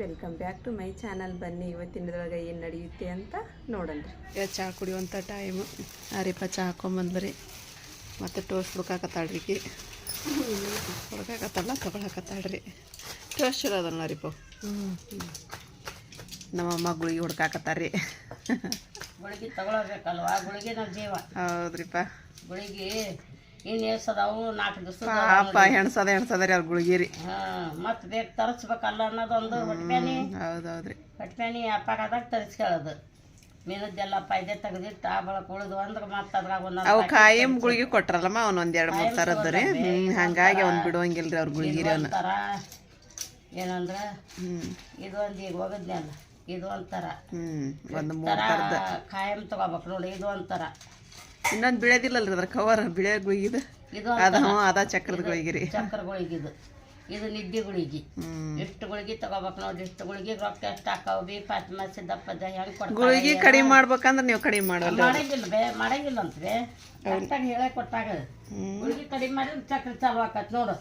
Welcome back to my channel ಬನ್ನಿ ಇವತ್ತಿನದೊಳಗೆ ಏನು ನಡೆಯುತ್ತೆ ಅಂತ ನೋಡನ್ರಿ ಚಹಾ ಕುಡಿಯುವಂಥ ಟೈಮು ಅರಿಪ ಚಹಾ ಹಾಕೊಂಬಂದ್ರಿ ಮತ್ತು ಟೋಸ್ಟ್ ಹುಡ್ಕಾಕತ್ತಾಳ್ರಿ ಹುಡ್ಕಾಕತ್ತಲ್ಲ ತಗೊಳಕತ್ತಾಳ್ರಿ. ಟೋಸ್ಟ್ ಚಲೋ ಅದಲ್ಲ ಅರಿಪ ನಮ್ಮಮ್ಮ ಗುಳಿಗೆ ಹುಡ್ಕಾಕತ್ತಾರ್ರಿ. ಗುಳಿಗೆ ತಗೊಳ್ಬೇಕಲ್ವಾ? ಗುಳಿಗೆನ ಜೀವ. ಹೌದ್ರಿಪ್ಪ. ಗುಳಿಗೆ ಇನ್ನು ಎಷ್ಟದಾವು ನಾಲ್ಕು ದಿವಸ ಪಾಪ ಹೆಣ್ಸದ ಹೆಣ್ಸದ ಅವ್ರ ಗುಳಿಗೆ ರೀ ಹಾಂ ಮತ್ತೆ ಬೇಕು ತರಿಸ್ಬೇಕಲ್ಲ ಅನ್ನೋದೊಂದು ಹೊಟ್ಪ್ಯಾನಿ. ಹೌದೌದ್ರಿ. ಹೊಟ್ಪ್ಯಾನಿ ಅಪ್ಪಾಗದಾಗ ತರಿಸ್ಕೊಳ್ಳೋದು ಮೀನದ್ದೆಲ್ಲ ಪೈದೆ ತೆಗೆದಿಟ್ಟು ಆ ಬಳಕ ಉಳಿದು ಅಂದ್ರೆ ಮತ್ತೆ ಅದ್ರಾಗ ಅವು ಒಂದೊಂದು ಕಾಯಂ ಗುಳಿಗೆ ಕೊಟ್ರಲ್ಲಮ್ಮ ಅವ್ನ ಒಂದ್ ಎರಡು ಮೂರು ತರದ್ದು ರೀ ಹಂಗಾಗಿ ಅವ್ನ್ ಬಿಡುವಂಗಿಲ್ರಿ ಅವ್ರ ಗುಳಿಗಿರಿ ಅವ್ನ. ಒಂಥರ ಏನಂದ್ರೆ ಇದು ಒಂದು ಈಗ ಹೋಗಿದ್ನಲ್ಲ ಇದು ಒಂಥರ ಹ್ಮ್ ಒಂದ್ ಮೂರ್ ಥರ ತರದ. ಕಾಯಂ ತಗೋಬೇಕು ನೋಡಿ ಇದು ಒಂಥರ ಇನ್ನೊಂದ್ ಬಿಳೆದಿಲ್ಲಲ್ರಿ ಅದ್ರ ಕವರ್ ಬಿಳೆ ಗುಳಿಗಿದ ಇದು ಅದ ಹ್ಞೂ ಅದ ಚಕ್ರದ ಗುಳಿಗೆ ರೀ ಚಕ್ರ ಗುಳಿಗಿದು ಇದು ನಿದ್ದೆ ಗುಳಿಗೆ ಎಷ್ಟು ಗುಳಿಗೆ ತಗೋಬೇಕು ನೋಡಿ ಎಷ್ಟು ಗುಳಿಗೆ ರೊಕ್ಕ ಎಷ್ಟು ಹಾಕಾವು ಬಿ ಫಾತಿಮಾ ಸಿದ್ದಪ್ಪದ ಹೆಂಗೆ ಕೊಡ್ತಾರೆ ಗುಳಿಗೆ ಕಡಿಮೆ ಮಾಡ್ಬೇಕಂದ್ರೆ ನೀವು ಕಡಿಮೆ ಮಾಡಲ್ಲ ಮಾಡಂಗಿಲ್ಲ ಬೇ ಮಾಡಂಗಿಲ್ಲ ಅಂತ ಬೇ. ಕರೆಕ್ಟಾಗಿ ಹೇಳೇ ಕೊಟ್ಟಾಗ. ಗುಳಿಗಿ ಕಡಿಮೆ ಮಾಡಿದ್ರೆ ಚಕ್ರ ಚಾಲು ಆಕತ್ ನೋಡು.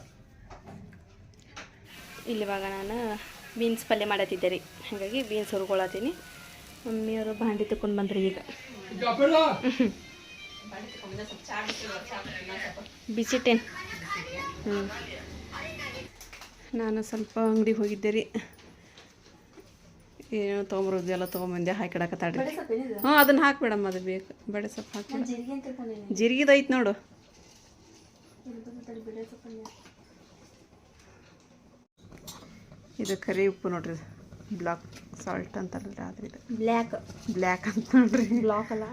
ಇಲ್ಲಿವಾಗ ನಾನು ಬೀನ್ಸ್ ಪಲ್ಯ ಮಾಡತ್ತಿದ್ದೆ ರೀ. ಹಾಗಾಗಿ ಬೀನ್ಸ್ ಹುರ್ಕೊಳತ್ತೀನಿ. ಮಮ್ಮಿಯವರು ಭಾಂಡಿ ತಗೊಂಡು ಬಂದ್ರಿ ಈಗ. ಬಿಸಿಟ್ಟೇನು ಹ್ಞೂ ನಾನು ಸ್ವಲ್ಪ ಅಂಗಡಿಗೆ ಹೋಗಿದ್ದೆ ರೀ ಏನು ತೊಗೊಂಬರೋದು ಎಲ್ಲ ತೊಗೊಂಬಂದೆ ಹಾಕಿಡಕತ್ತಾಡ್ರಿ ಹ್ಞೂ ಅದನ್ನು ಹಾಕ್ಬೇಡಮ್ಮ ಅದು ಬೇಕು. ಬೇಳೆ ಸೊಪ್ಪು ಹಾಕಿ ಜೀರಿಗೆದು ಐತೆ ನೋಡು. ಇದು ಕರಿ ಉಪ್ಪು ನೋಡ್ರಿ ಬ್ಲಾಕ್ ಸಾಲ್ಟ್ ಅಂತಾರಲ್ರಿ ಆದ್ರೆ ಇದು ಬ್ಲ್ಯಾಕ್. ಬ್ಲ್ಯಾಕ್ ಅಂತ ನೋಡ್ರಿ. ಬ್ಲಾಕ್ ಅಲ್ಲ.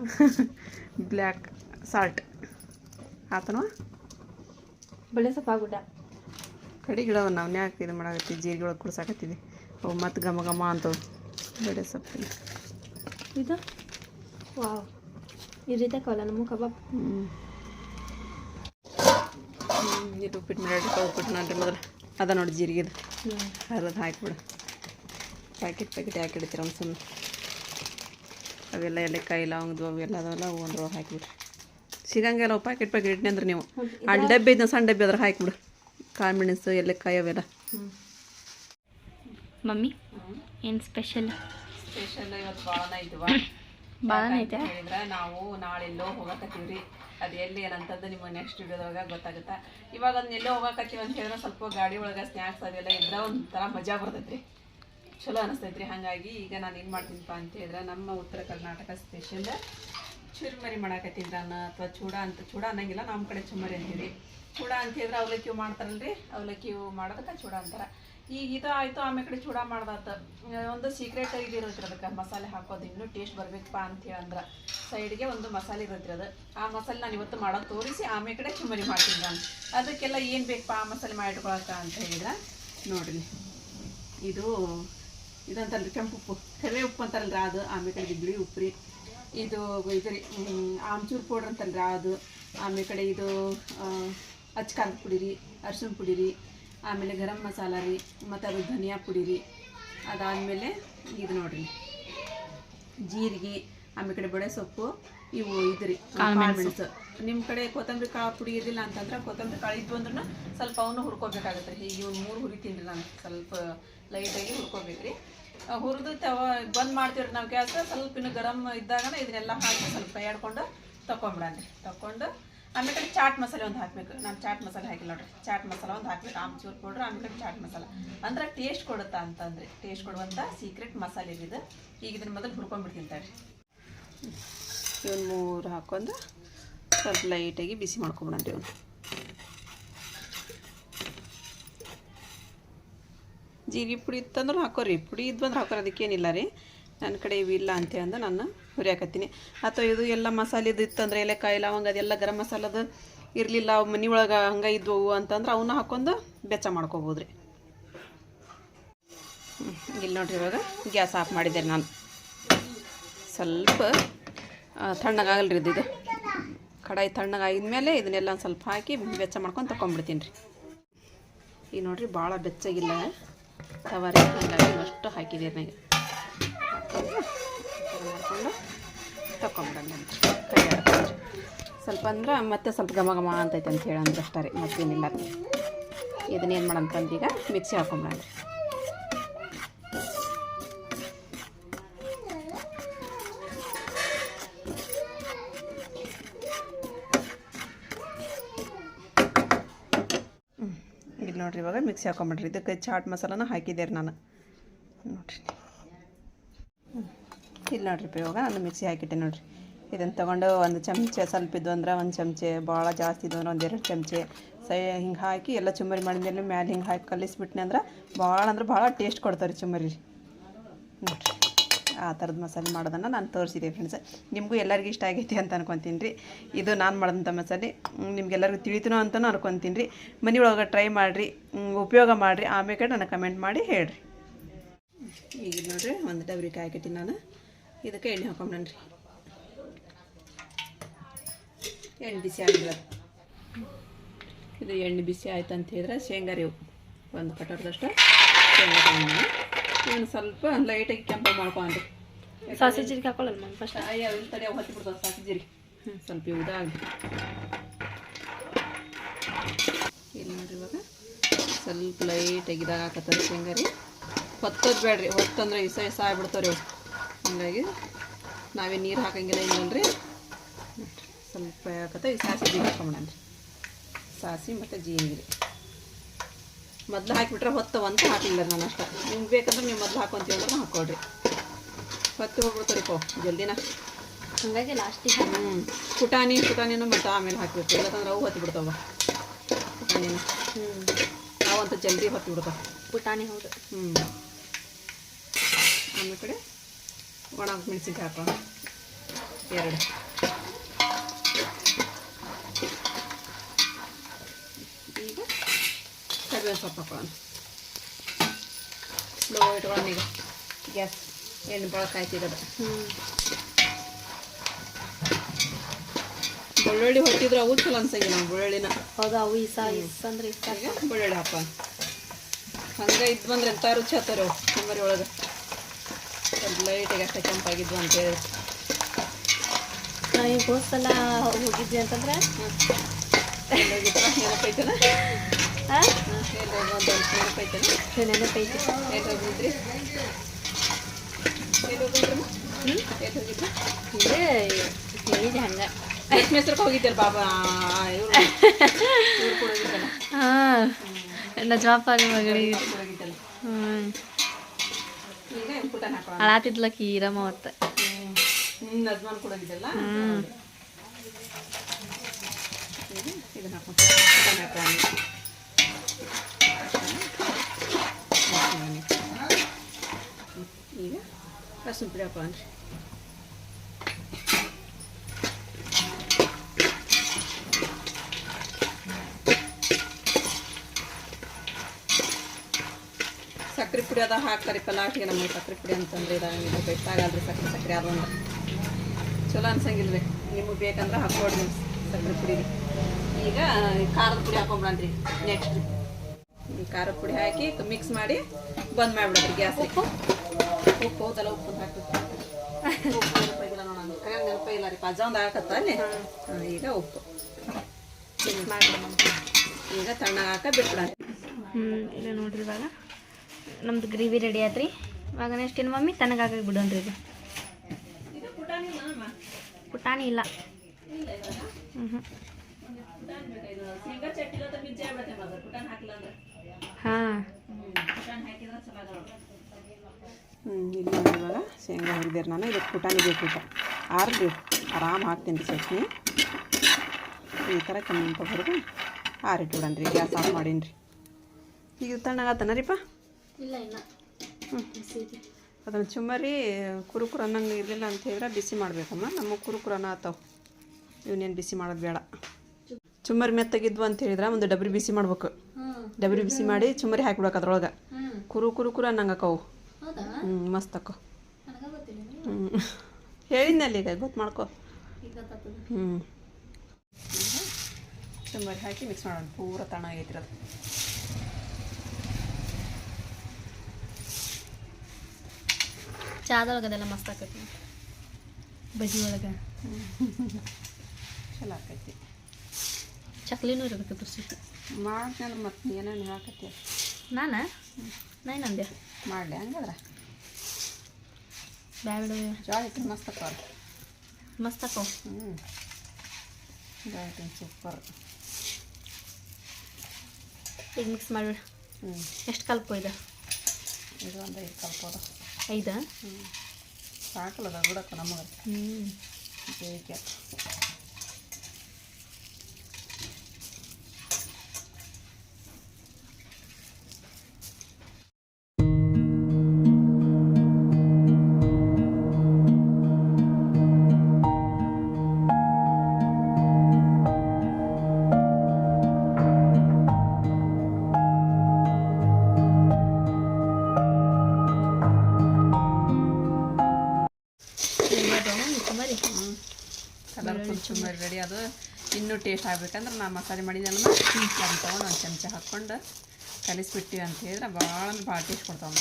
ಬ್ಲ್ಯಾಕ್. ಸಾಲ್ಟ್. ಆತನು? ಬೆಳೆ ಸೊಪ್ಪು ಆಗ್ಬಿಟ್ಟ ಕಡಿ ಗಿಡವ ನಾವು ಯಾಕೆ ಇದು ಮಾಡಾಕತ್ತೀವಿ ಜೀರಿಗೆ ಒಳಗೆ ಕುಡ್ಸಾಕತ್ತೀವಿ ಅವು ಮತ್ತು ಘಮ ಘಮ ಅಂತವು ಬೇಳೆ ಸೊಪ್ಪು ಇದು? ವಾವ್. ಈ ರೀತಿ ಕವಲ ನಮ್ಮ ಕಬಾಬ್? ಇದು ಉಪ್ಪಿಟ್ಟು ಮಾಡಿ ಉಪ್ಪಿಟ್ಟು ನೋಡ್ರಿ ಮೊದಲು ಅದ ನೋಡಿ ಜೀರಿಗೆದು ಅರ್ದು ಹಾಕಿಬಿಡು. ಪ್ಯಾಕೆಟ್ ಪ್ಯಾಕೆಟ್ ಹಾಕಿಡ್ತೀರ ಒಂದು ಸುಮ್ಮನೆ ಅವೆಲ್ಲ ಎಲೆಕಾಯಿ ಲವಂಗದು ಅವೆಲ್ಲ ಅದಾವಲ್ಲ ಒಂದು ಹಾಕಿಬಿಟ್ರಿ. ಸಿಗಂಗಿಲ್ಲ ಪ್ಯಾಕೆಟ್ ಪ್ಯಾಕೆಟ್ ಇಟ್ಟಿನಿ ಅಂದ್ರೆ ನೀವು. ಅಲ್ಲಿ ಡಬ್ಬಿ ಇದ್ದ ಸಣ್ಣ ಡಬ್ಬಿ ಅದ್ರ ಹಾಕಿಬಿಡು. ಕಾಳು ಮೆಣಸು ಕಾಯಿ ಅವೆಲ್ಲ. ಮಮ್ಮಿ ಏನು ಸ್ಪೆಷಲ್ ಸ್ಪೆಷಲ್ ಇವತ್ತು ಭಾಳನ ಇದ್ವಾ ಭಾಳ ಐತೆ? ಹೇಳಿದ್ರೆ ನಾವು ನಾಳೆಲ್ಲೋ ಹೋಗಕತ್ತೀವಿ ರೀ ಅದು ಎಲ್ಲಿ ಏನಂತಂದು ನಿಮಗೆ ನೆಕ್ಸ್ಟ್ ವಿಡಿಯೋದಾಗ ಗೊತ್ತಾಗುತ್ತೆ? ಇವಾಗ ಅದನ್ನ ಎಲ್ಲೋ ಹೋಗಕತ್ತೀವಿ ಅಂತ ಹೇಳಿದ್ರೆ ಸ್ವಲ್ಪ ಗಾಡಿ ಒಳಗೆ ಸ್ನ್ಯಾಕ್ಸ್ ಅದೆಲ್ಲ ಇದ್ರೆ ಒಂಥರ ಮಜಾ ಬರ್ತೈತ್ರಿ. ಚಲೋ ಅನಿಸ್ತೈತ್ರಿ. ಹಾಗಾಗಿ ಈಗ ನಾನು ಏನು ಮಾಡ್ತೀನಿಪ್ಪ ಅಂತ ಹೇಳಿದ್ರೆ ನಮ್ಮ ಉತ್ತರ ಕರ್ನಾಟಕ ಸ್ಪೆಷಲ್ ಚುರುಮರಿ ಮಾಡಾಕತ್ತೀನಿ ನಾನು ಅಥವಾ ಚೂಡ ಅಂತ. ಚೂಡ ಅನ್ನಂಗಿಲ್ಲ ನಮ್ಮ ಕಡೆ ಚುಮ್ಮರಿ ಅಂತೀವಿ ಚೂಡ ಅಂತ ಹೇಳಿದ್ರೆ ಅವಲಕ್ಕಿ ಮಾಡ್ತಾರಲ್ರಿ ಅವಲಕ್ಕಿ ಮಾಡೋದಕ್ಕೆ ಚೂಡ ಅಂತಾರೆ. ಈಗ ಇದು ಆಯಿತು, ಆಮೇಲೆ ಕಡೆ ಚೂಡ ಮಾಡ್ದಾತ. ಒಂದು ಸೀಕ್ರೆಟ್ ಇದು ಇರುತ್ತೆ ಅದಕ್ಕೆ, ಮಸಾಲೆ ಹಾಕೋದು. ಇನ್ನೂ ಟೇಸ್ಟ್ ಬರ್ಬೇಕಪ್ಪ ಅಂತೇಳಿ ಅಂದ್ರೆ ಸೈಡ್ಗೆ ಒಂದು ಮಸಾಲೆ ಇರುತ್ತೆ ಅದು. ಆ ಮಸಾಲೆ ನಾನು ಇವತ್ತು ಮಾಡೋದು ತೋರಿಸಿ, ಆಮೇಲೆ ಕಡೆ ಚುಮರಿ ಮಾಡ್ತೀನಿ ನಾನು. ಅದಕ್ಕೆಲ್ಲ ಏನು ಬೇಕಪ್ಪ ಆ ಮಸಾಲೆ ಮಾಡಿಟ್ಕೊಳಕ ಅಂತ ಹೇಳಿದ್ರೆ? ನೋಡ್ರಿ. ಇದು, ಇದಂತಲ್ರಿ ಕೆಂಪು ಉಪ್ಪು. ಕರಿವೆ ಉಪ್ಪು ಅಂತಾರಲ್ರಿ ಅದು. ಆಮೇಲೆ ಕಡೆ ಬಿಳಿ ಉಪ್ಪು ರೀ ಇದು ಇದು ರೀ ಆಮ್ಚೂರು ಪೌಡ್ರ್ ಅಂತಲ್ರಿ ಅದು. ಆಮೇಲೆ ಕಡೆ ಇದು ಆ, ಅಚ್ಕಾರದ ಪುಡಿ ರೀ ಅರ್ಶಿನ ಪುಡಿ ರೀ ಆಮೇಲೆ ಗರಂ ಮಸಾಲ ರೀ ಮತ್ತು ಅದು ಧನಿಯಾ ಪುಡಿ ರೀ ಅದಾದಮೇಲೆ ಇದು ನೋಡ್ರಿ ಜೀರಿಗೆ ಆಮೇಲೆ ಕಡೆ ಬಡೆ ಸೊಪ್ಪು ಇವು ಇದು ರೀ ಕಾಳು ಮೆಣಸು. ನಿಮ್ಮ ಕಡೆ ಕೊತ್ತಂಬರಿ ಕಾಳು ಪುಡಿ ಇದಿಲ್ಲ ಅಂತಂದ್ರೆ ಕೊತ್ತಂಬರಿ ಕಾಳು ಇದ್ದು ಅಂದ್ರೂ ಸ್ವಲ್ಪ ಅವನು ಹುರ್ಕೋಬೇಕಾಗತ್ತೆ ರೀ ಇವ್ನು ಮೂರು ಹುರಿತೀನಿ ನಾನು ಸ್ವಲ್ಪ ಲೈಟಾಗಿ ಹುರ್ಕೋಬೇಕು ರೀ ಹುರಿದು ತವ ಬಂದ್ ಮಾಡ್ತೀವಿ ನಾವು ಗ್ಯಾಸ್ ಸ್ವಲ್ಪ ಇನ್ನು ಗರಂ ಇದ್ದಾಗನ ಇದನ್ನೆಲ್ಲ ಹಾಕಿ ಸ್ವಲ್ಪ ಎಡ್ಕೊಂಡು ತಕೊಂಬಿಡಣ ರೀ. ತಕೊಂಡು ಆಮೇಲೆ ಚಾಟ್ ಮಸಾಲೆ ಒಂದು ಹಾಕ್ಬೇಕು. ನಾನು ಚಾಟ್ ಮಸಾಲೆ ಹಾಕಿಲ್ಲ ನೋಡ್ರಿ. ಚಾಟ್ ಮಸಾಲ ಒಂದು ಹಾಕ್ಬೇಕು. ಆಮ್ಚೂರು ಪೌಡ್ರ್, ಆಮೇಲೆ ಚಾಟ್ ಮಸಾಲ. ಅಂದ್ರೆ ಟೇಸ್ಟ್ ಕೊಡುತ್ತಾ ಅಂತಂದ್ರೆ ಟೇಸ್ಟ್ ಕೊಡುವಂಥ ಸೀಕ್ರೆಟ್ ಮಸಾಲೆ ಇದು. ಈಗ ಇದನ್ನ ಮೊದಲು ಹುರ್ಕೊಂಡ್ಬಿಡ್ತೀನಿ ತಡ್ರಿ. ಇವನ್ ಮೂರು ಹಾಕೊಂಡು ಸ್ವಲ್ಪ ಲೈಟಾಗಿ ಬಿಸಿ ಮಾಡ್ಕೊಂಬಿಡೋಣ ಇವನು. ಜೀರಿಗೆ ಪುಡಿ ಇತ್ತಂದ್ರೆ ಹಾಕೋರಿ. ಪುಡಿ ಇದ್ವಂದ್ರೆ ಹಾಕೋರಿ, ಅದಕ್ಕೇನಿಲ್ಲ ರೀ. ನನ್ನ ಕಡೆ ಇವಿಲ್ಲ ಅಂದ್ರೆ ನಾನು ಹುರಿಯಾಕತ್ತೀನಿ. ಅಥವಾ ಇದು ಎಲ್ಲ ಮಸಾಲೆದು ಇತ್ತಂದ್ರೆ ಎಲೆಕಾಯಿ, ಲವಂಗ, ಅದೆಲ್ಲ ಗರಂ ಮಸಾಲದ ಇರಲಿಲ್ಲ ಮನೆ ಒಳಗೆ ಹಂಗೆ ಇದ್ವು ಅಂತಂದ್ರೆ ಅವನ್ನ ಹಾಕೊಂಡು ಬೆಚ್ಚ ಮಾಡ್ಕೋಬೋದು ರೀ. ಇಲ್ಲಿ ನೋಡಿರಿ ಇವಾಗ ಗ್ಯಾಸ್ ಆಫ್ ಮಾಡಿದೆ ನಾನು. ಸ್ವಲ್ಪ ತಣ್ಣಗಾಗಲ್ಲ ರೀ ಇದು. ಕಡಾಯಿ ತಣ್ಣಗಾಗಿದ್ಮೇಲೆ ಇದನ್ನೆಲ್ಲ ಒಂದು ಸ್ವಲ್ಪ ಹಾಕಿ ಬೆಚ್ಚ ಮಾಡ್ಕೊಂಡು ತಗೊಂಡ್ಬಿಡ್ತೀನಿ ರೀ. ಈಗ ನೋಡಿರಿ ಭಾಳ ಬೆಚ್ಚಗಿಲ್ಲ. ಹಾಗಾಗಿ ಅಷ್ಟು ಹಾಕಿದ್ದೀರಿ ನನಗೆ ಮಾಡಿಕೊಂಡು ತಗೊಂಬಿಡೋಣ ಕೈ ಸ್ವಲ್ಪ ಅಂದ್ರೆ ಮತ್ತೆ ಸ್ವಲ್ಪ ಘಮ ಘಮ ಅಂತೈತೆ ಅಂತ ಹೇಳಂದ್ರೆ ಅಷ್ಟೇ ರೀ, ಮತ್ತೇನಿಲ್ಲ. ಇದನ್ನೇನು ಮಾಡಂತಂದ್ರೆ ಈಗ, ಮಿಕ್ಸಿ ಹಾಕೊಂಬಿಡೋಣ ನೋಡಿರಿ ಇವಾಗ ಮಿಕ್ಸಿ ಹಾಕೊಂಬಿಡ್ರಿ. ಇದಕ್ಕೆ ಚಾಟ್ ಮಸಾಲನ ಹಾಕಿದ್ದೆ ರೀ ನಾನು. ನೋಡಿರಿ. ಇಲ್ಲಿ ನೋಡ್ರಿ ಇವಾಗ ನಾನು ಮಿಕ್ಸಿ ಹಾಕಿಟ್ಟೆ ನೋಡಿರಿ. ಇದನ್ನು ತೊಗೊಂಡು ಒಂದು ಚಮಚ ಸ್ವಲ್ಪ ಇದ್ದು ಅಂದ್ರೆ ಒಂದು ಚಮಚೆ ಭಾಳ ಜಾಸ್ತಿ ಇದ್ದು ಅಂದ್ರೆ ಒಂದು ಎರಡು ಚಮಚೆ. ಸೈ ಹಿಂಗೆ ಹಾಕಿ ಎಲ್ಲ ಚುಮ್ಮರಿ ಮಾಡಿದ್ಮೇಲೆ ಮ್ಯಾಲೆ ಹಿಂಗೆ ಹಾಕಿ ಕಲಿಸ್ಬಿಟ್ನೆ ಅಂದ್ರೆ ಭಾಳ ಅಂದ್ರೆ ಭಾಳ ಟೇಸ್ಟ್ ಕೊಡ್ತಾರೆ ಚುಮ್ಮರಿ. ನೋಡಿರಿ. ಆ ಥರದ ಮಸಾಲೆ ಮಾಡೋದನ್ನು ನಾನು ತೋರಿಸಿದೆ ಫ್ರೆಂಡ್ಸ್ ನಿಮಗೂ ಎಲ್ಲರಿಗೂ ಇಷ್ಟ ಆಗೈತಿ ಅಂತ ಅನ್ಕೊತೀನಿ ರೀ. ಇದು ನಾನು ಮಾಡಿದಂಥ ಮಸಾಲೆ. ನಿಮ್ಗೆಲ್ಲರಿಗೂ ತಿಳಿತೀನೋ ಅಂತಲೂ ಅನ್ಕೊತೀನಿ ರೀ. ಮನೆ ಒಳಗೆ ಟ್ರೈ ಮಾಡಿರಿ. ಉಪಯೋಗ ಮಾಡಿರಿ. ಆಮೇಲೆ ನನಗೆ ಕಮೆಂಟ್ ಮಾಡಿ ಹೇಳ್ರಿ. ಈಗ ನೋಡಿರಿ, ಒಂದು ಡಬ್ರಿ ಕಾಯ್ಕಟ್ಟಿ ನಾನು. ಇದಕ್ಕೆ ಎಣ್ಣೆ ಹಾಕೊಂಡ್ರಿ ಎಣ್ಣೆ ಬಿಸಿ ಆಗಿಲ್ಲ. ಇದು ಎಣ್ಣೆ ಬಿಸಿ ಆಯ್ತು ಅಂತ ಹೇಳಿದ್ರೆ ಶೇಂಗಾ ರೀವು ಒಂದು ಕಟೋರದಷ್ಟು ಶೇಂಗಾ ಇವನು ಸ್ವಲ್ಪ ಲೈಟಾಗಿ ಕೆಂಪು ಮಾಡ್ಕೊಂಡು ಸಾಸಿ ಜೀರಿಗೆ ಹಾಕೊಳ್ಳಲ್ಲ ಮ್ಯಾಮ್ ಫಸ್ಟ್. ಅಯ್ಯ ಇಲ್ಲಿ ತಡೆ ಹತ್ತಿ ಬಿಡ್ತಾವೆ ಸಾಸಿ ಜೀರಿಗೆ. ಸ್ವಲ್ಪ ಇದಾಗಿ. ಇಲ್ಲಿ ನೋಡ್ರಿ ಇವಾಗ ಸ್ವಲ್ಪ ಲೈಟಾಗಿ ಇದಾಗ ಹಾಕತ್ತಾರೆ ಶೇಂಗಾ ರೀ ಹೊತ್ತೋದು ಬೇಡ್ರಿ ಹೊತ್ತಂದ್ರೆ ಇಸ ಇಸ ಆಗ್ಬಿಡ್ತಾವ್ರಿ ಅವು ಹಂಗಾಗಿ ನಾವೇ ನೀರು ಹಾಕಂಗಿಲ್ಲ ಇನ್ನೊಂದ್ರಿ ಸ್ವಲ್ಪ ಹಾಕತ್ತ ಈ ಸಾಸಿ ಜೀರಿಗೆ ಹಾಕೊಂಬಿಡನ್ರಿ ಸಾಸಿ ಮತ್ತು ಜೀರಿಗೆ. ಮೊದಲು ಹಾಕಿಬಿಟ್ರೆ ಹೊತ್ತವ ಅಂತ ಹಾಕಲಿಲ್ಲ ನಾನು ಅಷ್ಟ. ನಿಮ್ಗೆ ಬೇಕಂದ್ರೆ ನೀವು ಮೊದ್ಲು ಹಾಕೊಂತೀವಿ ಅಂದ್ರೆ ಹಾಕೊಳ್ರಿ ಹೊತ್ತು ಹೋಗ್ಬಿಡ್ತಾರೆ ಪೋ ಜಲ್ದಿನ. ಹಾಗಾಗಿ ಲಾಸ್ಟಿಗೆ ಹ್ಞೂ ಪುಟಾಣಿ ಪುಟಾಣಿನೂ ಮತ್ತೆ ಆಮೇಲೆ ಹಾಕಬೇಕು. ಯಾಕಂದ್ರೆ ಅವು ಹೊತ್ತು ಬಿಡ್ತಾವ ಪುಟಾಣಿನ ಹ್ಞೂ ಅವಂತೂ ಜಲ್ದಿ ಹೊತ್ತು ಬಿಡ್ತಾವ ಪುಟಾಣಿ ಹೌದು. ಹ್ಞೂ ಆಮೇಲೆ ಕಡೆ ಒಣ ಮೆಣಸಿನ್ಕಾಯಿ ಹಾಕೋಣ ಎರಡು ಈಗ ಕರಿಬೇವು ಸೊಪ್ಪು ಹಾಕೋಣ ಸ್ಲೋ ಇಟ್ಕೊಂಡು ಈಗ ಗ್ಯಾಸ್ ಎಣ್ಣೆ ಬಳಕಾಯ್ತಿರೋದು ಹ್ಞೂ ಬೆಳ್ಳುಳ್ಳಿ ಹೊಟ್ಟಿದ್ರೆ ಅವು ಚಲೋ ಅನ್ಸಂಗಿಲ್ಲ ನಾವು ಬೆಳ್ಳುಳ್ಳಿನ ಹೌದು ಅವು ಇಸ ಇಸ್ ಅಂದ್ರೆ ಇಷ್ಟ ಈಗ ಬೆಳ್ಳುಳ್ಳಿ ಹಪ್ಪ ಹಂಗೆ ಇದ್ದು ಬಂದ್ರೆ ಎಂಥ ರುಚಿ ಹತ್ತಾರ ಚುಮ್ಮರಿ ಒಳಗೆ ಸ್ವಲ್ಪ ಲೈಟಿಗೆ ಅಷ್ಟೇ ಕೆಂಪಾಗಿದ್ವು ಅಂತ ಹೇಳಿ ನಾವು ಈಗ ಹೋದ್ಸಲ ಹೋಗಿದ್ವಿ ಅಂತಂದ್ರೆ ಎಲ್ಲೋಗಿದ್ರ ನೆನಪೈತಿ ಹಂಗೆ ಲಕ್ಷ್ಮಿ ಹೆಸ್ರಕ್ಕೆ ಹೋಗಿದ್ಯಲ್ಲ ಬಾಬಾ ಹೋಗಿದ್ದಲ್ಲ ಹಾಂ ನಜವಾಪ ಮಗಳಿಗೆ ಹೋಗಿದ್ದಲ್ಲ ಹ್ಞೂ ಅಳಾತಿದ್ಲಕ್ಕಿ ಈರಮ್ಮ ಅವತ್ತ ನಜ್ಮಾನ್ ಹೋಗಿದ್ದಲ್ಲ ಇದನ್ನ ಹಾಕೊಂಡು ಪುಟಾಣ ಹಾಕೋಣ ಈಗ ರಸಮ್ ಪುಡಿ ಹಾಕೋಣ ಸಕ್ಕರೆ ಪುಡಿ ಅದ ಹಾಕ್ತಾರೆ ಪಲಾಟಿಗೆ ನಮಗೆ ಸಕ್ಕರೆ ಪುಡಿ ಅಂತಂದ್ರೆ ಇದಾಗಿಲ್ಲ ಬೆಟ್ಟಾಗಲ್ರಿ ಸಕ್ಕರೆ ಸಕ್ಕರೆ ಅದೊಂದು ಚಲೋ ಅನ್ಸಂಗಿಲ್ರಿ ನಿಮಗೆ ಬೇಕಂದ್ರೆ ಹಾಕ್ಕೊಡ್ರಿ ನೀವು ಸಕ್ಕರೆ ಪುಡಿ ಈಗ ಖಾರದ ಪುಡಿ ಹಾಕೊಂಬಿಡ್ರಿ ನೆಕ್ಸ್ಟ್ ಈ ಖಾರದ ಪುಡಿ ಹಾಕಿ ಮಿಕ್ಸ್ ಮಾಡಿ ಬಂದ್ ಮಾಡಿಬಿಡ್ರಿ ಗ್ಯಾಸ್ ಉಪ್ಪು? ಉಪ್ಪು ಉಪ್ಪು ಒಂದು ಹಾ, ಈಗ ಉಪ್ಪು ಈಗ ಹ್ಞೂ ಇಲ್ಲ ನೋಡ್ರಿ ಇವಾಗ ನಮ್ದು ಗ್ರೇವಿ ರೆಡಿ ಆಯ್ತ್ರಿ ಇವಾಗ ನೆಕ್ಸ್ಟ್ ಏನು ಮಮ್ಮಿ ತನಗಾಗ ಬಿಡೋಣ್ರಿ ಇದು ಪುಟಾಣಿ ಇಲ್ಲ ಹ್ಞೂ ಹ್ಞೂ ಹಾಂ ಇಲ್ಲಿ ಇವಾಗ ಶೇಂಗಾ ಹುರಿದೇರಿ ನಾನು. ಇದಕ್ಕೆ ಪುಟಾಣಿ ಬೇಕು ಆರ್ದು ಆರಾಮ್ ಹಾಕ್ತೀನಿ ರೀ ಚಟ್ನಿ. ಈ ಥರ ಕಮ್ಮಿ ಹುರಿದು ಆರಿಟ್ಬಿಡನ್ರಿ ರೀ ಗ್ಯಾಸ್ ಆಫ್ ಮಾಡೀನಿ ರೀ ಈಗ ತಣ್ಣಗಾತನ ಇಲ್ಲ ಇಲ್ಲ. ಹ್ಞೂ ಅದನ್ನು ಚುಮ್ಮರಿ ಕುರುಕುರು ಅನ್ನಂಗೆ ಇರಲಿಲ್ಲ ಅಂತ ಹೇಳಿದ್ರೆ ಬಿಸಿ ಮಾಡಬೇಕಮ್ಮ. ನಮ್ಮ ಕುರುಕುರು ಅನ್ನ ಆತಾವ. ಇವನೇನು ಬಿಸಿ ಮಾಡೋದು ಬೇಡ. ಚುಮ್ಮರಿ ಮೆತ್ತಗಿದ್ವು ಅಂತ ಹೇಳಿದ್ರೆ ಒಂದು ಡಬ್ರಿ ಬಿಸಿ ಮಾಡ್ಬೇಕು. ಡಬ್ರಿ ಬಿಸಿ ಮಾಡಿ ಚುಮ್ಮರಿ ಹಾಕಿಬಿಡ್ಬೇಕು ಅದ್ರೊಳಗೆ. ಕುರು ಕುರು ಕುರು ಅನ್ನಂಗೆ ಅಕ್ಕವು ಹ್ಞೂ ಮಸ್ತ್ ಅಕ್ಕೋ ಹ್ಞೂ ಹೇಳಿದ್ನಲ್ಲಿ ಈಗ ಗೊತ್ತು ಮಾಡ್ಕೊ. ಹ್ಞೂ ಚುಮ್ಮರಿ ಹಾಕಿ ಮಿಕ್ಸ್ ಮಾಡೋಣ ಪೂರ ತಣ ಅದು ಚಾದೊಳಗೆ ಅದೆಲ್ಲ ಮಸ್ತ್ ಆಕೈತಿ. ಬಜಿ ಒಳಗೆ ಚಲೋ ಆಕೈತಿ. ಚಕ್ಲಿನೂ ಇರಬೇಕು ತುರ್ಸಿಟ್ಟು ಮಾಡ್ತೀನಿ ಮತ್ತೆ ಏನೇನು ಹಾಕತ್ತಿ? ನಾನು? ನಾನು ನಂದೆ ಮಾಡಲಿ ಹಂಗಾದ್ರೆ. ಬ್ಯಾಬಿಡು ಜೋಳ ಹಿಟ್ಟು ಮಸ್ತ್ ಅಕ್ಕವ ಮಸ್ತ್ ಆಕೋ ಹ್ಞೂ ಜೋಳ ಹಿಟ್ಟಿನ ಸೂಪರ್ ಈಗ ಮಿಕ್ಸ್ ಮಾಡಿ. ಹ್ಞೂ ಎಷ್ಟು ಕಲ್ಪು ಇದು ಇದು ಒಂದು ಐದು ಕಲ್ಪೋದು ಐದಾ? ಹ್ಞೂ ಸಾಕಲ್ಲ ಬಿಡಕ್ಕ ನಮಗೆ ಹ್ಞೂ ಬೇಕೆ ಆಗ್ಬೇಕಂದ್ರೆ ನಾ ಮಸಾಲೆ ಮಾಡಿದ್ದೆಲ್ಲ ಅದನ್ನ ತೊಗೊಂಡು ಒಂದು ಚಮಚ ಹಾಕ್ಕೊಂಡು ಕಲಿಸ್ಬಿಟ್ಟಿವಿ ಅಂತ ಹೇಳಿದ್ರೆ ಭಾಳ ಅಂದ್ರೆ ಭಾಳ ಟೇಸ್ಟ್ ಕೊಡ್ತಾವ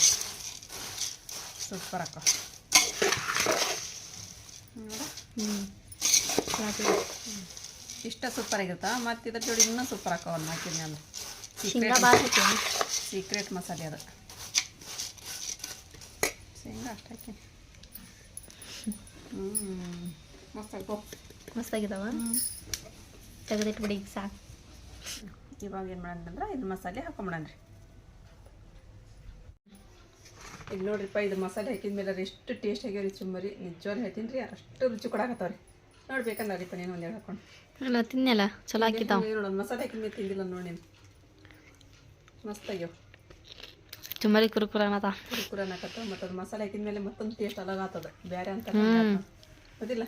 ಸೂಪರ್ ಅಕ್ಕ. ಹ್ಞೂ ಇಷ್ಟ ಸೂಪರ್ ಆಗಿರ್ತಾವ ಮತ್ತು ಇದ್ರ ಜೋಡಿ ಇನ್ನೂ ಸೂಪರ್ ಅಕ್ಕ ಒಂದು ಹಾಕಿದ್ನಿ ಅಂದ್ರೆ. ಸೀಕ್ರೆಟ್ ಸೀಕ್ರೆಟ್ ಮಸಾಲೆ ಅದು. ಶೇಂಗಾ ಅಷ್ಟು ಹಾಕಿ ಹ್ಞೂ ಮಸ್ತಾಗಿ ತೆಗೆದಿಟ್ಬಿಡಿ ಈಗ ಸಾಕು. ಇವಾಗ ಏನು ಮಾಡೋಣಂದ್ರೆ ಇದು ಮಸಾಲೆ ಹಾಕೊಂಬಿಡಣ್ರಿ ಈಗ ನೋಡ್ರಿಪ್ಪ ಇದು ಮಸಾಲೆ ಹಾಕಿದ ಮೇಲೆ ಎಷ್ಟು ಟೇಸ್ಟ್ ಆಗ್ಯಾವ ರೀ ಚುಮ್ಮರಿ ನಿಜವಾಗ್ಲೂ ಹೇಳ್ತೀನಿ ರೀ ಅಷ್ಟು ರುಚಿ ಕೊಡಾಕತ್ತಾವ್ರಿ ನೋಡ್ಬೇಕಂದ್ರೆ ರೀ ನೀನು ಒಂದೆರಡು ಹಾಕೊಂಡು. ಅಲ್ಲ ತಿನ್ನಲ್ಲ ಚಲೋ ಹಾಕಿದ್ದಾವ. ನೋಡೋದು ಮಸಾಲೆ ಹಾಕಿದ ಮೇಲೆ ತಿಂದಿಲ್ಲ ನೋಡಿ ನೀನು. ಮಸ್ತ್ ಆಗ್ಯಾವ. ಚುಮ್ಮರಿ ಕುರುಕುರ ಅನ್ನತ ಕುರ್ಕುರ ಅನ್ನಕತ್ತ ಮತ್ತು ಅದು ಮಸಾಲೆ ಹಾಕಿದ ಮೇಲೆ ಮತ್ತೊಂದು ಟೇಸ್ಟ್ ಅಲಗ ಆಗ್ತದೆ ಬೇರೆ ಅಂತ ಗೊತ್ತಿಲ್ಲ.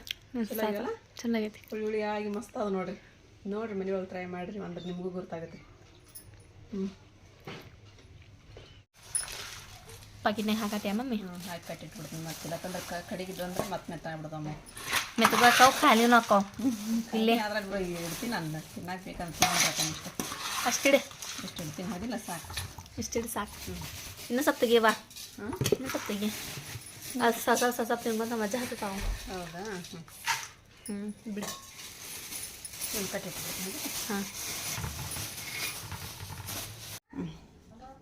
ಚೆನ್ನಾಗೈತಿ ಹುಳಿ ಹುಳಿಯಾಗಿ ಮಸ್ತ್ ಅದ ನೋಡ್ರಿ. ನೋಡ್ರಿ ಮನೆಯೊಳಗೆ ಟ್ರೈ ಮಾಡಿರಿ ಅಂದ್ರೆ ನಿಮಗೂ ಗೊತ್ತಾಗುತ್ತೆ ಹ್ಞೂ ಪಾಕಿಟ್ನಾಗ ಹಾಕತ್ಯಾ ಮಮ್ಮಿ? ಹ್ಞೂ ಹಾಕಿ ಕಟ್ಟಿಟ್ಬಿಡ್ತೀನಿ ಮತ್ತೆ. ಯಾಕಂದ್ರೆ ಕ ಕಡಿಗಿದ್ದು ಅಂದ್ರೆ ಮತ್ತೆ ಮೆತ್ತಾಗ್ಬಿಡ್ತಾವ ಮೆತ್ತಗಾಕವು ಖಾಲಿನೂ ಹಾಕವು. ಇಲ್ಲೇ? ಅದ್ರಾಗ ಇಡ್ತೀನಿ ನಾನು ತಿನ್ನಕ್ಕೆ ಬೇಕಂತ ತಿನ್ನಕ್ಕೆ ಇಷ್ಟ ಅಷ್ಟಿಡೆ ಇಷ್ಟು ಇಡ್ತೀನಿ ಹೌದಿಲ್ಲ ಸಾಕು. ಇಷ್ಟಿಡೆ ಸಾಕು. ಇನ್ನೂ ಸ್ವಲ್ಪ ತೆಗಿವಾ ಹಾಂ ಇನ್ನೂ ಸ್ವಲ್ಪ ತೆಗಿ ಅದು ಸಸ ಸಸ ತಿನ್ಕೊಂತ ಮಜಾ ಹತ್ತತಾವ. ಹೌದಾ? ಹ್ಞೂ ಹ್ಞೂ ಬಿಡು. ಒಂದು ಕಟ್ಟಿಟ್ಬಿಡ್ತೀನಿ ಹಾಂ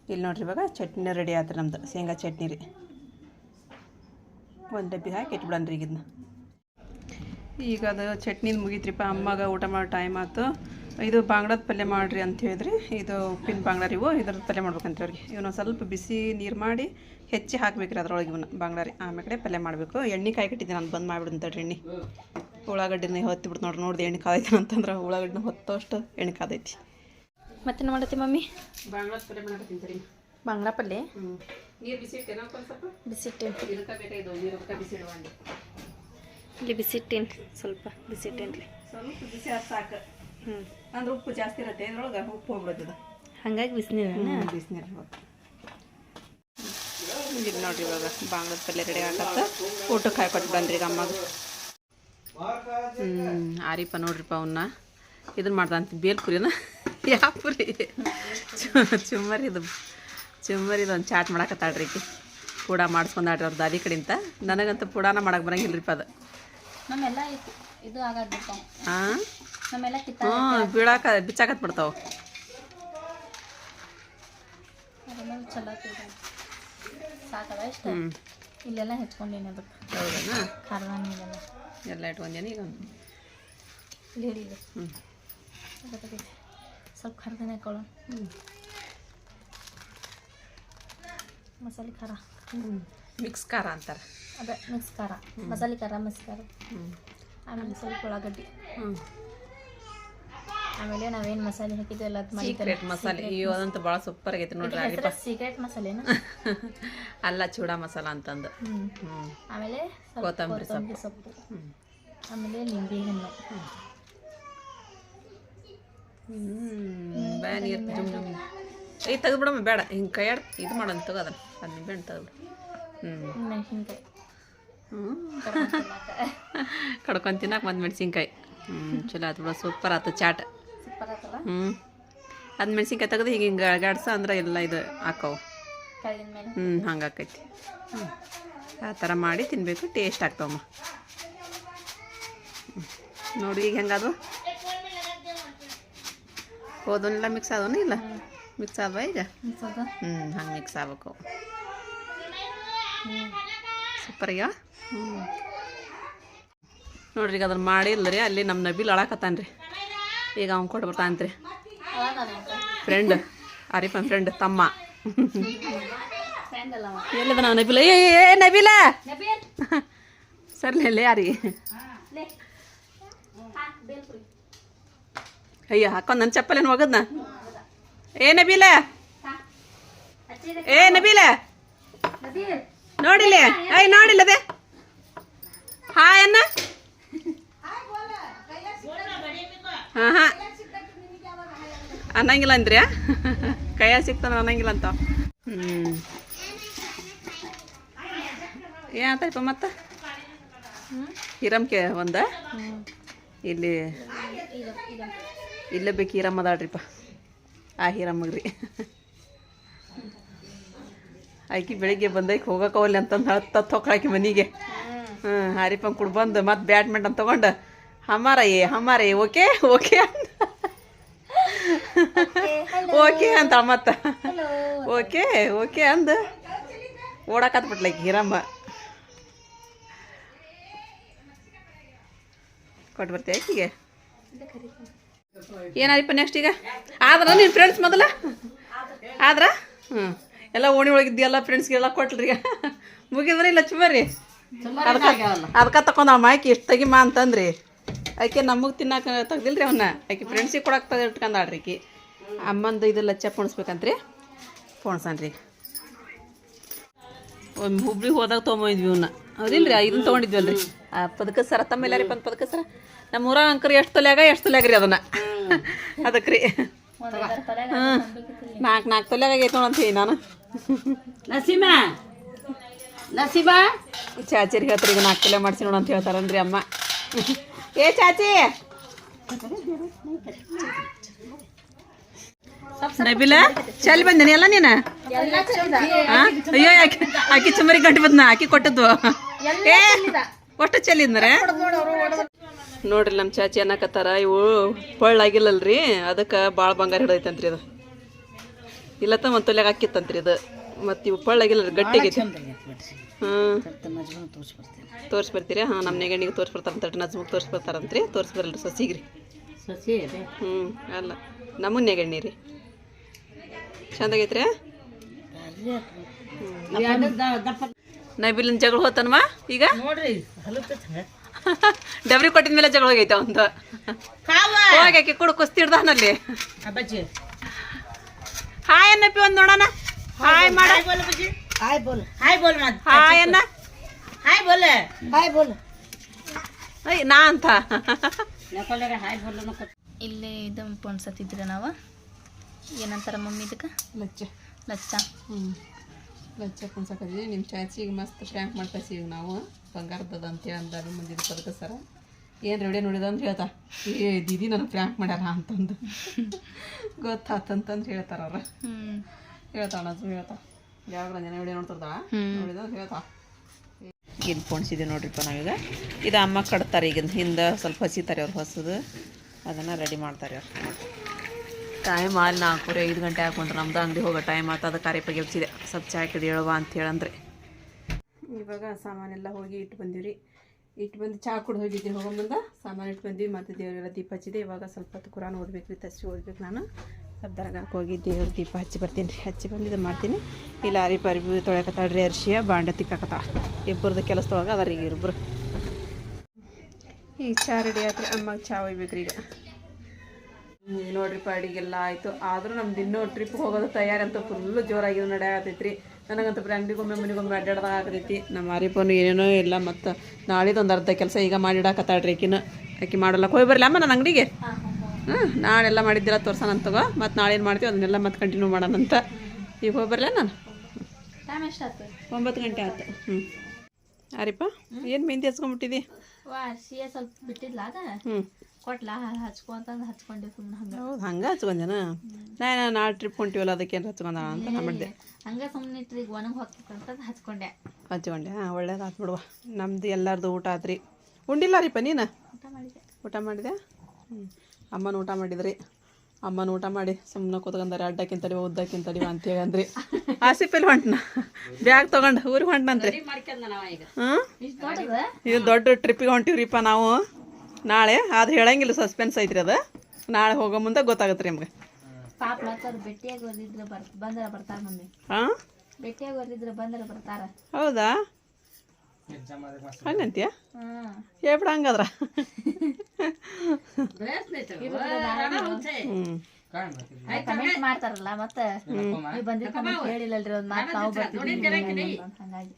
ಇಲ್ಲಿ ನೋಡ್ರಿ ಇವಾಗ ಚಟ್ನಿ ರೆಡಿ ಆಯ್ತು ನಮ್ದು, ಶೇಂಗಾ ಚಟ್ನಿ ರೀ. ಒಂದು ಡಬ್ಬಿ ಹಾಕಿ ಈಗ ಇದನ್ನ ಈಗ ಅದು ಚಟ್ನಿದು ಮುಗೀತ್ರಿಪ್ಪ, ಅಮ್ಮಗೆ ಊಟ ಮಾಡೋ ಟೈಮ್ ಆಯ್ತು ಇದು ಬಾಂಗ್ಡದ ಪಲ್ಯ ಮಾಡಿರಿ ಅಂತ ಹೇಳಿದ್ರಿ. ಇದು ಉಪ್ಪಿನ ಬಾಂಗ್ಡಾರಿ ರೀ ಇವು. ಇದ್ರ ಪಲ್ಯ ಮಾಡ್ಬೇಕಂತ ಅವ್ರಿಗೆ ಇವನ್ನ ಸ್ವಲ್ಪ ಬಿಸಿ ನೀರು ಮಾಡಿ ಹೆಚ್ಚಿ ಹಾಕ್ಬೇಕ್ರಿ ಅದ್ರೊಳಗೆ ಇವನ್ನ ಬಾಂಗ್ಡಾರಿ ರೀ. ಆಮೇಲೆ ಕಡೆ ಪಲ್ಯ ಮಾಡಬೇಕು. ಎಣ್ಣೆ ಕಾಯಿ ಕಟ್ಟಿದ್ದೀನಿ ನಾನು. ಬಂದು ಮಾಡಿಬಿಡು ತಡ್ರಿ ಎಣ್ಣೆ. ಉಳ್ಳಾಗಡ್ಡಿನ ಹೊತ್ತಿಬಿಟ್ಟು ನೋಡ್ರಿ. ನೋಡಿದೆ ಎಣ್ಣೆ ಕಾದೈತಿ ಅಂತಂದ್ರೆ ಉಳ್ಳಾಗಡ್ಡಿನ ಹೊತ್ತೋಷ್ಟು ಎಣ್ಣೆ ಕಾದೈತಿ. ಮತ್ತೇನು ಮಾಡತ್ತಿ ಮಮ್ಮಿ? ಬಾಂಗ್ಡದ ಪಲ್ಯ ಮಾಡಕತ್ತೀನಿ ಬಾಂಗ್ಡಾ ಪಲ್ಯ? ನೀರು ಸ್ವಲ್ಪ? ಬಿಸಿಟ್ಟೇನು ಇದಕ್ಕೆ ನೀರು ಇಲ್ಲಿ ಬಿಸಿಟ್ಟೇನು ಸ್ವಲ್ಪ ಬಿಸಿಟ್ಟೇನು ರೀ ಸ್ವಲ್ಪ ಬಿಸಿ ಸಾಕು. ಹ್ಞೂ ಅಂದ್ರೆ ಉಪ್ಪು ಜಾಸ್ತಿ ಇರುತ್ತೆ ಇದ್ರೊಳಗೆ ಉಪ್ಪು ಹೋಗ್ಬಿಡುತ್ತದೆ ಹಂಗಾಗಿ ಬಿಸಿನೀರ ಬಿಸಿನೀರು ಹೋಗ್ತು ಇದು ನೋಡ್ರಿ ಇವಾಗ ಬಾಂಗ್ಲದ ಪಲ್ಯ ರೆಡಿ ಆಗತ್ತ ಊಟಕ್ಕೆ ಹಾಕೊಟ್ಟು ಬಂದ್ರಿ ಈಗ ಅಮ್ಮಗೆ. ಹ್ಞೂ ಆರಿಪ ನೋಡ್ರಿಪ್ಪ ಅವನ್ನ ಇದನ್ನ ಮಾಡ್ದಂತ ಬೇಲ್ಪುರಿನ ಯಾವ ಪುರಿ? ಚುಮ್ಮರಿ ಇದು. ಒಂದು ಚಾಟ್ ಮಾಡಾಕತ್ತಾಳ್ರಿ ಈಗ ಪೂಡ ಮಾಡಿಸ್ಕೊಂಡಾಡ್ರಿ ಅವ್ರ ದಾದಿ ಕಡೆಯಿಂದ ನನಗಂತೂ ಪೂಡಾನ ಮಾಡಕ್ಕೆ ಬರಂಗಿಲ್ರಿಪ್ಪ ಅದು. ನಮ್ಮೆಲ್ಲ ಇದು ಆಗಾದ್ ಹಾಂ ನಮ್ಮೆಲ್ಲ ಕಿತ್ತ ಹ್ಞೂ ಬೀಳಾಕ ಬಿಚ್ಚಾಕತ್ ಬಿಡ್ತಾವ. ಅದೆಲ್ಲ ಚಲೋ. ಸಾಕದ ಇಷ್ಟ ಹ್ಞೂ ಇಲ್ಲೆಲ್ಲ ಹೆಚ್ಕೊಂಡೀನಿ ಅದಕ್ಕೆ. ಹೌದಾ ಖಾರದ ನೀರೆಲ್ಲ ಎಲ್ಲ ಇಟ್ಕೊಂಡೇನಿ ಈಗ ಇಲ್ಲಿ ಹಿಡಿದು ಹ್ಞೂ ಸ್ವಲ್ಪ ಖಾರದನೇ ಹಾಕೊಳ್ಳೋಣ ಹ್ಞೂ ಮಸಾಲೆ ಖಾರ. ಮಿಕ್ಸ್ ಖಾರ ಅಂತಾರೆ. ಅದೇ ಮಿಕ್ಸ್ ಖಾರ. ಮಸಾಲೆ ಖಾರ ಮಿಕ್ಸ್ ಖಾರ. ಹ್ಞೂ ಆಮೇಲೆ ಸ್ವಲ್ಪ ಉಳ್ಳಾಗಡ್ಡಿ. ಹ್ಞೂ ಆಮೇಲೆ ನಾವೇನು ಮಸಾಲೆ ಹಾಕಿದ್ವಿ ಅದು ಸೀಕ್ರೆಟ್ ಮಸಾಲೆ. ಇವಂತೂ ಭಾಳ ಸೂಪರ್ ಆಗೈತೆ ನೋಡ್ರಿ ಸೀಕ್ರೆಟ್ ಮಸಾಲೆನ ಅಲ್ಲ ಚೂಡಾ ಮಸಾಲ ಅಂತಂದು. ಹ್ಞೂ ಹ್ಞೂ ಆಮೇಲೆ ಸ್ವಲ್ಪ ಕೊತ್ತಂಬರಿ ಕೊತ್ತಂಬರಿ ಸೊಪ್ಪು. ಹ್ಞೂ ಆಮೇಲೆ ನಿಂಬೆ ಹಣ್ಣು. ಹ್ಮ್. ಬ್ಯಾ ನೀರು ಜುಮ್ ಜುಮ್. ಈಗ ತೆಗೆದ್ಬಿಡಮ್ಮ ಬೇಡ. ಹಿಂಗೆ ಕೈಯಾಡ್ ಇದು ಮಾಡೋಣ ತಗೋ ಅದ್ ಅದು ನಿಂಬೆ ಹಣ್ಣು ತೆಗೆದು ಹ್ಞೂ ಮೆಣಸಿನ್ಕಾಯಿ. ಹ್ಞೂ ಕಡ್ಕೊಂಡು ತಿನ್ನಕ್ಕೆ ಒಂದು ಮೆಣಸಿನ್ಕಾಯಿ. ಹ್ಞೂ ಚಲೋ ಆಯ್ತು ಬಿಡ ಸೂಪರ್ ಆಯ್ತು ಚಾಟ್. ಹ್ಞೂ ಅದು ಮೆಣಸಿನ್ಕಾಯಿ ತೆಗೆದು ಈಗ ಹಿಂಗೆ ಅಳಗಾಡ್ಸ ಅಂದ್ರೆ ಎಲ್ಲ ಇದು ಹಾಕವು. ಹ್ಞೂ ಹಂಗೆ ಆಕೈತಿ. ಹ್ಞೂ ಆ ಥರ ಮಾಡಿ ತಿನ್ನಬೇಕು ಟೇಸ್ಟ್ ಆಗ್ತಾವಮ್ಮ. ನೋಡಿ ಈಗ ಹೆಂಗದು ಹೋದನಿಲ್ಲ ಮಿಕ್ಸ್ ಆದವನು ಇಲ್ಲ? ಮಿಕ್ಸ್ ಆದ್ವಾ ಈಗ? ಹ್ಞೂ ಹಂಗೆ ಮಿಕ್ಸ್ ಆಗ್ಬೇಕು. ಸೂಪರ್ ಹ್ಞೂ ನೋಡ್ರಿ ಈಗ ಅದನ್ನು ಮಾಡಿಲ್ಲ ರೀ ಅಲ್ಲಿ ನಮ್ಮ ನಬಿಲ್ ಅಳಕತ್ತಾನ ರೀ ಈಗ ಅವ್ನು ಕೊಟ್ಟು ಬರ್ತಾನೆ ರೀ ಫ್ರೆಂಡ್ ಆರಿಫನ್ ಫ್ರೆಂಡ್ ತಮ್ಮ. ಎಲ್ಲದ ನಾವು ನಬಿಲ? ಏ ನಬಿಲ! ಸರ್ಲಿ ಅಲ್ಲೇ ಯಾರಿ ಅಯ್ಯ, ಹಾಕೊಂಡ್ ನನ್ನ ಚಪ್ಪಲೇನು ಹೋಗದ್ನ ಏ, ನಬಿಲ! ಏ, ನಬೀಲ! ನೋಡಿಲ್ಲ ಅಯ್ಯ ನೋಡಿಲ್ಲದೆ? ಹಾಯ್ ಅನ್ನ ಹಾಂ ಹಾಂ. ಅನ್ನಂಗಿಲ್ಲ ಅಂದ್ರಿ ಕೈಯ ಸಿಗ್ತಾನ ಅನ್ನಂಗಿಲ್ಲ ಅಂತ. ಹ್ಞೂ ಏನಂತಪ್ಪ ಮತ್ತೆ? ಹಿರಮ್ಕೆ ಒಂದ? ಇಲ್ಲಿ ಇಲ್ಲೇ ಬೇಕು ಹೀರಮ್ಮ ಅದಾಳ್ರಿಪ್ಪ ಆ ಹೀರಮ್ಮಗ್ರಿ. ಆಕಿ ಬೆಳಿಗ್ಗೆ ಬಂದೈಕ್ ಹೋಗಕ್ಕವಲ್ಲಿ ಅಂತಂದು ಹತ್ತ ಹೊಕ್ಕಾಕಿ ಮನೆಗೆ. ಹ್ಞೂ ಹಾರಿಪಂಗ್ ಕುಡ್ ಬಂದು ಮತ್ತೆ ಬ್ಯಾಡ್ಮಿಂಟನ್ ತಗೊಂಡು ಹಮ್ಮಾರ ಏ ಹಮಾರ ಏ ಓಕೆ ಓಕೆ ಅಂತ. ಓಕೆ ಅಂತ ಮತ್ತ. ಓಕೆ ಓಕೆ ಅಂದ ಓಡಾಕತ್ ಬಿಟ್ಲ ಹೀರಮ್ಮ ಕೊಟ್ಟು ಬರ್ತೀಯ ಆಕಿಗೆ ಏನಾರಿಪ್ಪ ನೆಕ್ಸ್ಟ್ ಈಗ? ಆದ್ರ ನಿನ್ನ ಫ್ರೆಂಡ್ಸ್ ಮೊದಲ? ಆದ್ರ? ಹ್ಞೂ ಎಲ್ಲ ಓಣಿ ಒಳಗಿದ್ದೆಲ್ಲ ಫ್ರೆಂಡ್ಸ್ಗೆಲ್ಲ ಕೊಟ್ಲ್ರಿ ಈಗ ಮುಗಿದ್ರೆ ಇಲ್ಲ ಚುಮರಿ ಅದಕ್ಕೆ ಅದಕ್ಕೆ ತಕೊಂಡ ಮಾಯ್ಕಿ ಇಷ್ಟು ತೆಗಿಮಾ ಅಂತಂದ್ರಿ. ಆಕೆ ನಮಗೆ ತಿನ್ನಕ್ಕೆ ತೆಗ್ದಿಲ್ರಿ ಅವನ್ನ ಆಕೆ ಫ್ರೆಂಡ್ಸಿಗೆ ಕೊಡಕ್ಕೆ ತೆಗೆದು ಇಟ್ಕೊಂಡಾಳ್ರಿ ಆಕಿ. ಅಮ್ಮಂದು ಇದು ಲಚ್ಚ ಪೋಣಿಸ್ಬೇಕಂತ್ರಿ. ಪೊಣ್ಸನ್ರಿ. ಒಂದು ಹುಬ್ಳಿಗೆ ಹೋದಾಗ ತೊಗೊಂಬಂದ್ವಿ ಇವನ್ನ ಹೌದಿಲ್ರಿ? ಇದನ್ನ ತೊಗೊಂಡಿದ್ವಲ್ರಿ. ಆ ಪದಕ ಸರ ತಮ್ಮೆಲ್ಲಾರಿ ಬಂದು ಪದಕ ಸರ? ನಮ್ಮ ಊರ ಅಂಕರ್ ಎಷ್ಟು ತೊಲೆಯಾಗ ಎಷ್ಟು ತೊಲೆಯಾಗ ರೀ ಅದನ್ನ ಅದಕ್ಕೆ ರೀ ಹ್ಞೂ ನಾಲ್ಕು ನಾಲ್ಕು ತೊಲೆಯಾಗ ಆಗೈತೆ ನೋಡಂತ ಹೇಳಿ ನಾನು. ನಸೀಮಾ ಚಾಚಿರಿಗೆ ಹೇಳ್ತಾರೆ ಈಗ ನಾಲ್ಕು ಕಿಲೋ ಮಾಡಿಸಿ ನೋಡು ಅಂತ ಹೇಳ್ತಾರನ್ರಿ ಅಮ್ಮ. ಏ ಚಾಚಿ! ನಬಿಲ ಚಲ್ ಬಂದೇನಿ ಎಲ್ಲ ನೀನು? ಅಯ್ಯೋ ಆಕಿ ಆಕಿ ಚುಮರಿ ಗಂಟು ಬಂದ್ನ? ಆಕಿ ಕೊಟ್ಟದ್ದು. ಏ ಒಟ್ಟು ಚೆಲ್ಲಿದ್ರೆ ನೋಡ್ರಿ ನಮ್ಮ ಚಾಚಿ ಅನ್ನಕತ್ತಾರ ಇವು ಪಳ್ಳಾಗಿಲ್ಲಲ್ರಿ ಅದಕ್ಕೆ ಭಾಳ ಬಂಗಾರ ಹಿಡೈತಂತ್ರಿ ಇದು. ಇಲ್ಲತ್ತ ಒಂದು ತೊಲೆಗೆ ಹಾಕಿತ್ತಂತ್ರಿ ಇದು. ಮತ್ತು ಇವು ಪಳ್ಳಾಗಿಲ್ಲ ಗಟ್ಟಿಗೈತಿ ಹ್ಞೂ ತೋರ್ಸಿ ಬರ್ತೀರಾ ಹಾಂ ನಮ್ಮ ನೆಗಣ್ಣಿಗೆ ತೋರ್ಸಿ ಬರ್ತಾರಂತ ನಜ್ಮುಗ್ ತೋರ್ಸಿ ಬರ್ತಾರಂತ್ರಿ ತೋರ್ಸಿ ಬರಲ್ರಿ ಸಸಿಗ್ರಿ. ಸಸಿ ಹ್ಞೂ ಅಲ್ಲ. ನಮ್ಮ ನೆಗಣ್ಣಿ ರೀ. ಚಂದಾಗೈತ್ರಿ ನೈಬಿಲಿನ ಜಗಳ ಹೋತನ್ವಾ ಈಗ? ನೋಡ್ರಿ ಡಬ್ರಿ ಕೊಟ್ಟಿದ ಮೇಲೆ ಜಗಳ ಹೋಗೈತೆ ಒಂದು. ಹೋಗಿ ಕುಡು ಕುಸ್ತಿ ಹಿಡ್ದಾನಲ್ಲಿ ಅಬ್ಬಜ್ಜಿ ಹಾಯ್ ಅನ್ನಪ್ಪಿ ಒಂದು ನೋಡೋಣ. ಹಾಯ್ ಮಾಡಿ. ಹಾಯ್ ಬೋಲ್ ಹಾಯ್ ಬೋಲ್. ಹಾಯ್ ಬೋಲ್ ಮತ್. ಹಾಯ್ ಅನ್ನ ಹಾಯ್ ಬೋಲ್. ಹಾಯ್ ಬೋಲ್. ಅಯ್ಯ ನಾ ಅಂತ. ನಕೊಲ್ಲಾಗ ಹಾಯ್ ಬೋಲ್ ನಕೊಲ್ ಇಲ್ಲೇ ಇದು ಪೊಣ್ಸತ್ತಿದ್ರೆ ನಾವು? ಏನಂತಾರ ಮಮ್ಮಿ ಇದಕ್ಕೆ? ಲಚ್ಚ. ಲಚ್ಚ. ಹ್ಞೂ ಲಚ್ಚ ಕುಣ್ಸಕತ್ತೀವಿ ನಿಮ್ಮ ಚಾಚಿಗೆ ಮಸ್ತ್ ಪ್ರ್ಯಾಂಕ್ ಮಾಡ್ಕಸಿ ಈಗ ನಾವು. ಬಂಗಾರದದ ಅಂತೇಳಿ ಅಂದಾರು ಮುಂದಿನ ಪದಕ ಸರ. ಏನು ರೆಡಿ ನೋಡಿದ ಅಂತ ಹೇಳ್ತಾ? ಏ ದೀದಿ ನನಗೆ ಪ್ರ್ಯಾಂಕ್ ಮಾಡ್ಯಾರ ಅಂತಂದು. ಗೊತ್ತಾತಂತಂದು ಹೇಳ್ತಾರ ಅವ್ರು. ಹ್ಞೂ ಹೇಳ್ತಾಳ ಅದು ಹೇಳ್ತಾ. ಯಾವಾಗ ಜನ ವಿಡಿಯೋ ನೋಡ್ತಿರ್ತಾಳ ಹ್ಮ್. ನೋಡಿದ? ಹೇಳ್ತಾ. ಈಗ ಪೊಣ್ಸಿದ್ದೀವಿ ನೋಡ್ರಿಪ್ಪ ನಾವೀಗ. ಇದು ಅಮ್ಮ ಕಟ್ತಾರೆ ಈಗ ಹಿಂದೆ ಸ್ವಲ್ಪ ಹಸಿತಾರೆ ಅವ್ರು ಹೊಸದು. ಅದನ್ನು ರೆಡಿ ಮಾಡ್ತಾರೆ ಅವ್ರು. ಟೈಮ್ ಅಲ್ಲಿ ನಾಲ್ಕೂವರೆ ಐದು ಗಂಟೆ ಹಾಕೊಂಡ್ರೆ. ನಮ್ದು ಅಂಗಡಿ ಹೋಗೋ ಟೈಮ್ ಆತ ಕಾರ್ಯ ಕಾರ್ಯಪ್ಪ ಗೆಲ್ಸಿದೆ ಸ್ವಲ್ಪ ಚಾ ಕಡಿ ಹೇಳುವ ಅಂತ ಹೇಳಂದ್ರೆ. ಇವಾಗ ಸಾಮಾನೆಲ್ಲ ಹೋಗಿ ಇಟ್ಟು ಬಂದಿವ್ರಿ. ಇಟ್ಟು ಬಂದು ಚಾ ಕುಡ್ದು ಹೋಗಿದ್ವಿ ಮುಂದೆ ಸಾಮಾನು ಇಟ್ಟು ಬಂದ್ವಿ. ಮತ್ತು ದೇವರೆಲ್ಲ ದೀಪ ಹಚ್ಚಿದೆ. ಇವಾಗ ಸ್ವಲ್ಪ ಹೊತ್ತು ಕುರಾನ್ ಓದ್ಬೇಕು ರೀ ತಸಿ ಓದ್ಬೇಕು ನಾನು. ದರ್ಗಾಕ್ಕೆ ಹೋಗಿ ದೇವ್ರ ದೀಪ ಹಚ್ಚಿ ಬರ್ತೀನಿ ರೀ. ಹಚ್ಚಿ ಬಂದು ಇದು ಮಾಡ್ತೀನಿ. ಇಲ್ಲ ಅರಿ ಪರಿಬಿ ತೊಳೆಕತ್ತಾಳ್ರಿ ಅರ್ಶಿಯ ಬಾಂಡೆ ತಿಕ್ಕಾಕತ್ತ ಇಬ್ಬರದ್ದು ಕೆಲಸದೊಳಗೆ ಅದಾರ ಈಗ ಇಬ್ಬರು ಈಗ ಚಾ ರೆಡಿ ಆಯ್ತು ಅಮ್ಮಗೆ ಚಾ ಒಯ್ಬೇಕು ಈಗ. ನೋಡ್ರಿಪ್ಪ ಅಡಿಗೆಲ್ಲ ಆಯಿತು. ಆದರೂ ನಮ್ದು ಇನ್ನೂ ಟ್ರಿಪ್ಗೆ ಹೋಗೋದು ತಯಾರಂತೂ ಫುಲ್ಲು ಜೋರಾಗಿ ನಡೆಯತೈತ್ರಿ ನನಗಂತೂ ಬರೀ ಅಂಗಡಿಗೊಮ್ಮೆ, ಮನೆಗೊಮ್ಮೆ ಅಡ್ಡಾಡ್ದಾಗ ಆಗತೈತಿ. ನಮ್ಮ ಮಾರಿಪನು ಏನೇನೋ ಇಲ್ಲ ಮತ್ತು ನಾಳಿದೊಂದು ಅರ್ಧ ಕೆಲಸ ಈಗ ಮಾಡಿಡಾಕತ್ತಾಳ್ರಿ ಆಕಿನ ಆಕಿ ಮಾಡಲ್ಲ ಹೋಗಿ ಬರಲಿ. ಅಮ್ಮ ನನ್ನ ಅಂಗಡಿಗೆ? ಹ್ಞೂ ನಾಳೆಲ್ಲ ಮಾಡಿದ್ದಿಲ್ಲ ತೋರ್ಸೋಣ ಅಂತವ ಮತ್ತು ನಾಳೆ ಏನು ಮಾಡ್ತೀವಿ ಅದನ್ನೆಲ್ಲ ಮತ್ತೆ ಕಂಟಿನ್ಯೂ ಮಾಡೋಣಂತ ಈಗ ಹೋಗಿ ಬರಲೇ ನಾನು? ಒಂಬತ್ತು ಗಂಟೆ ಆಯ್ತು ಹ್ಞೂ ಆರಿಪ್ಪ ಏನು ಮೆಹಂದಿ ಹಚ್ಕೊಂಬಿಟ್ಟಿದ್ದಿ ಸ್ವಲ್ಪ ಬಿಟ್ಟಿದ್ಲ ಅದ? ಹ್ಞೂ ಕೊಟ್ಲ ಹಚ್ಕೊ ಅಂತಂದು ಹಚ್ಕೊಂಡೆ ಸುಮ್ಮನೆ ಹಂಗೆ. ಹೌದು ಹಂಗೆ ಹಚ್ಕೊಂದೇನ ನಾನು ನಾಳೆ ಟ್ರಿಪ್ ಹೊಂಟಿವಲ್ಲ ಅದಕ್ಕೆ ಏನು ಹಚ್ಕೊಂಡ ಅಂತ ಮಾಡಿದೆ ಹಂಗೆ ಸುಮ್ಮನೆ ಇಟ್ರಿ ಈಗ ಒಣಗಿ ಹೋಗ್ತಕ್ಕಂಥದ್ದು ಹಚ್ಕೊಂಡೆ. ಹಚ್ಕೊಂಡೆ ಹಾಂ ಒಳ್ಳೇದಾತು ಬಿಡುವ. ನಮ್ದು ಎಲ್ಲರದು ಊಟ ಆತ್ರಿ. ಉಂಡಿಲ್ಲ ರೀಪ ನೀನು? ಊಟ ಮಾಡಿದೆ ಊಟ ಮಾಡಿದೆ ಹ್ಞೂ ಅಮ್ಮನ ಊಟ ಮಾಡಿದ್ರಿ. ಅಮ್ಮನ ಊಟ ಮಾಡಿ ಸುಮ್ಮನೆ ಕೂತ್ಕೊಂಡಾರೆ ಅಡ್ಡಕ್ಕಿಂತಡಿ ಅಂತ ಅಂತೇಳಿ ಅಂದ್ರಿ. ಆಸಿಪಲ್ಲಿ ಹೊಂಟ್ನ. ಬ್ಯಾಗ್ ತೊಗೊಂಡು ಊರಿಗೆ ಹೊಂಟ್ನಂತ್ರಿ ಹ್ಞೂ ಇದು ದೊಡ್ಡ ಟ್ರಿಪ್ಪಿಗೆ ಹೊಂಟಿವ್ರಿಪ್ಪ ನಾವು. ನಾಳೆ ಅದು ಹೇಳಂಗಿಲ್ಲ ಸಸ್ಪೆನ್ಸ್ ಐತ್ರಿ ಅದು. ನಾಳೆ ಹೋಗೋ ಮುಂದೆ ಗೊತ್ತಾಗತ್ತೆ ರೀ ನಮ್ಗೆ ಹಾಂ? ಹೌದಾ? ಹಂಗಂತೀಯ? ಹೇಳ್ಬಿಡ ಹಂಗಾದ್ರ. ಕಮೆಂಟ್ ಮಾಡ್ತಾರಲ್ಲ ಮತ್ತೆ? ನೀವು ಬಂದಿದ್ದು ಹೇಳಿಲ್ಲಲ್ರಿ ಒಂದ್ ಮಾತು ನಾವು ಬರ್ತೀವಿ ಹಂಗಾಗಿ.